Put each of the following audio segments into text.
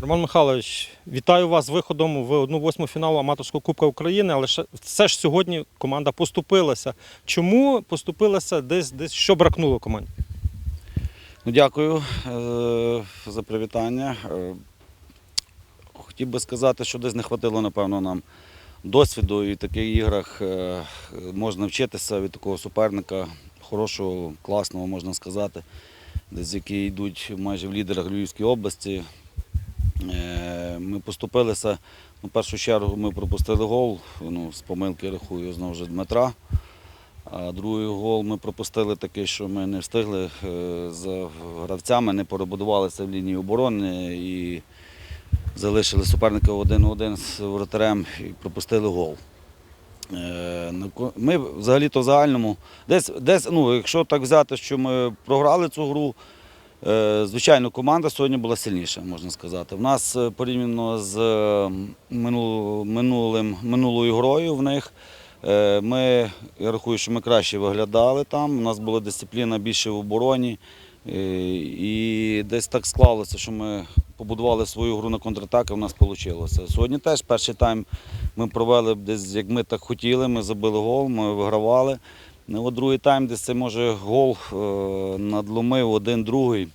Роман Михайлович, вітаю вас з виходом в 1-8 фіналу аматорського Кубка України, але все ж сьогодні команда поступилася. Чому поступилася десь, десь що бракнуло команді? Ну, дякую е, за привітання. Е, хотів би сказати, що десь не хватило, напевно, нам досвіду і в таких іграх е, можна вчитися від такого суперника, хорошого, класного, можна сказати, десь які йдуть майже в лідерах Львівської області. Ми поступилися. Ну, в першу чергу ми пропустили гол, ну, з помилки рахую знову ж Дмитра. А другий гол ми пропустили такий, що ми не встигли е, за гравцями, не перебудувалися в лінії оборони і залишили суперника один-один з воротарем і пропустили гол. Е, Ми взагалі-то в загальному, десь, десь, ну, якщо так взяти, що ми програли цю гру, звичайно, команда сьогодні була сильніша, можна сказати. У нас е, порівняно з е, минулим, минулою грою в них. Е, Ми, я рахую, що ми краще виглядали там. У нас була дисципліна більше в обороні. Е, І десь так склалося, що ми побудували свою гру на контратаки, у нас вийшло. Сьогодні теж перший тайм ми провели десь, як ми так хотіли, ми забили гол, ми вигравали. Ну, от другий тайм десь це може гол е, надломив один-другий.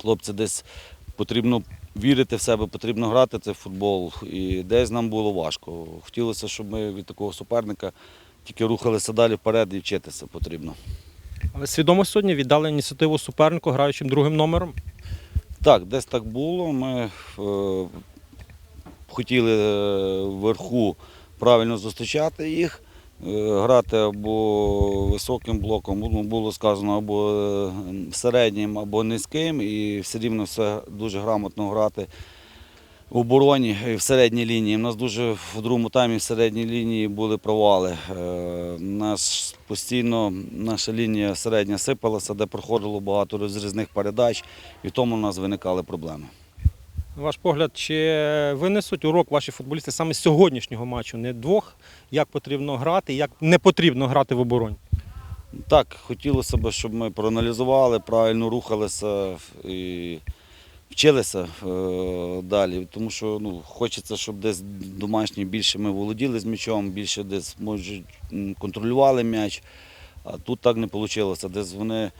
Хлопці десь потрібно вірити в себе, потрібно грати цей футбол. І десь нам було важко. Хотілося, щоб ми від такого суперника тільки рухалися далі вперед і вчитися потрібно. Але свідомо сьогодні віддали ініціативу супернику, граючим другим номером. Так, десь так було. Ми е, хотіли е, вверху правильно зустрічати їх, грати або високим блоком, було сказано, або е, середнім, або низьким, і все рівно все дуже грамотно грати. В обороні в середній лінії. У нас дуже в другому таймі в середній лінії були провали. Е, Наш постійно наша лінія середня сипалася, де проходило багато розрізних передач, і в тому у нас виникали проблеми. Ваш погляд, чи винесуть урок ваші футболісти саме з сьогоднішнього матчу? Не двох, як потрібно грати, як не потрібно грати в обороні? Так, хотілося б, щоб ми проаналізували, правильно рухалися і вчилися е, далі. Тому що ну, хочеться, щоб десь домашні більше ми володіли з м'ячом, більше десь може, контролювали м'яч. А тут так не вийшло. Десь вони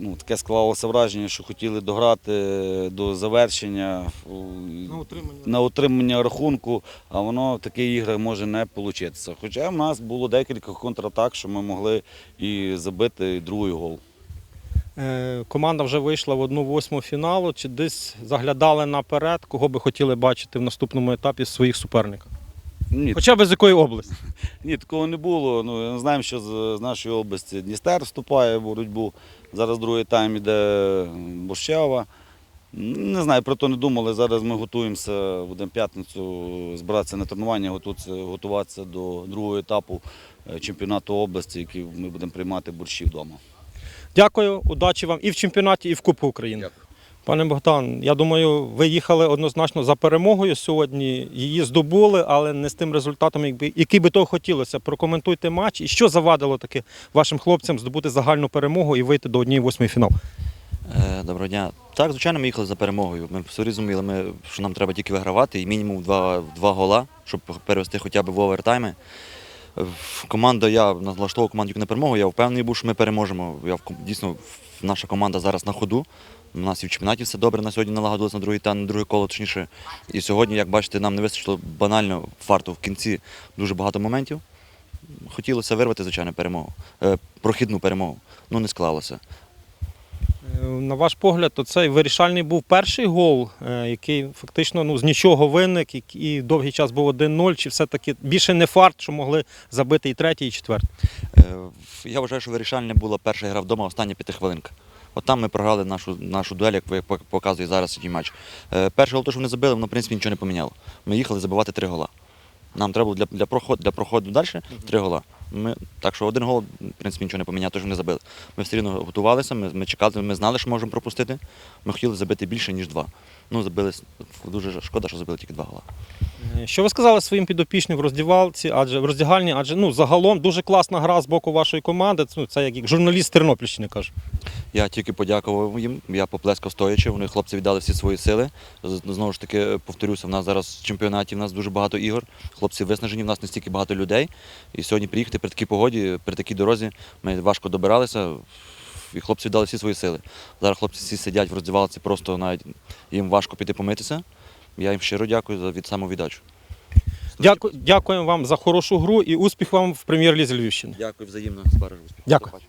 ну, таке склалося враження, що хотіли дограти до завершення. На утримання. на отримання рахунку, а воно в таких іграх може не вийти. Хоча в нас було декілька контратак, що ми могли і забити другий гол. Е, Команда вже вийшла в 1-8 фіналу. Чи десь заглядали наперед, кого би хотіли бачити в наступному етапі своїх суперників? Ні, Хоча б з якої області? ні, такого не було. Ну, знаємо, що з, з нашої області Дністер вступає в боротьбу. Зараз другий тайм іде Борщева. Не знаю, про то не думали. Зараз ми готуємося, будемо п'ятницю збиратися на тренування, готуватися, до другого етапу е, чемпіонату області, який ми будемо приймати борщі вдома. Дякую, удачі вам і в чемпіонаті, і в Кубку України. Пане Богдан, я думаю, ви їхали однозначно за перемогою сьогодні. Її здобули, але не з тим результатом, якби- який би того хотілося. Прокоментуйте матч і що завадило таки вашим хлопцям здобути загальну перемогу і вийти до 1-8 фіналу. Е, Доброго дня. Так, звичайно, ми їхали за перемогою. Ми все розуміли, ми, що нам треба тільки вигравати і мінімум два, два гола, щоб перевести хоча б в овертайми. Команда, я налаштовував команду на перемогу, я впевнений був, що ми переможемо. Я дійсно, наша команда зараз на ходу. У нас і в чемпіонаті все добре на сьогодні налагодилось на другий та на друге коло, точніше. І сьогодні, як бачите, нам не вистачило банально фарту в кінці дуже багато моментів. Хотілося вирвати, звичайно, перемогу, е, прохідну перемогу. Ну не склалося. На ваш погляд, то цей вирішальний був перший гол, е, який фактично ну, з нічого виник, і довгий час був 1-0, чи все-таки більше не фарт, що могли забити і третій, і четвертий. Е, Я вважаю, що вирішальне була перша гра вдома, остання п'ятихвилинка. От там ми програли нашу, нашу дуель, як показує зараз цей матч. Е, Перший гол, то, що вони забили, воно в принципі нічого не поміняло. Ми їхали забивати три гола. Нам треба було для, для, проходу, для проходу далі три гола. Ми, так що один гол, в принципі, нічого не поміняв, то, що вони забили. Ми все рівно готувалися, ми, ми чекали, ми знали, що можемо пропустити. Ми хотіли забити більше, ніж два. Ну, забили, дуже шкода, що забили тільки два гола. Е, Що ви сказали своїм підопічним в роздівалці, адже в роздягальні, адже ну загалом дуже класна гра з боку вашої команди. Це, ну, це як журналіст Тернопільщини каже. Я тільки подякував їм. Я поплескав стоячи. Вони хлопці віддали всі свої сили. Знову ж таки, повторюся, в нас зараз в чемпіонаті в нас дуже багато ігор. Хлопці виснажені, в нас настільки багато людей. І сьогодні приїхати при такій погоді, при такій дорозі, ми важко добиралися. І хлопці віддали всі свої сили. Зараз хлопці всі сидять в роздівалці, просто навіть їм важко піти помитися. Я їм щиро дякую за від самовіддачу. Дякую, дякуємо вам за хорошу гру і успіх вам в прем'єр-лізі Львівщини. Дякую взаємно. Збережу успіх. Дякую.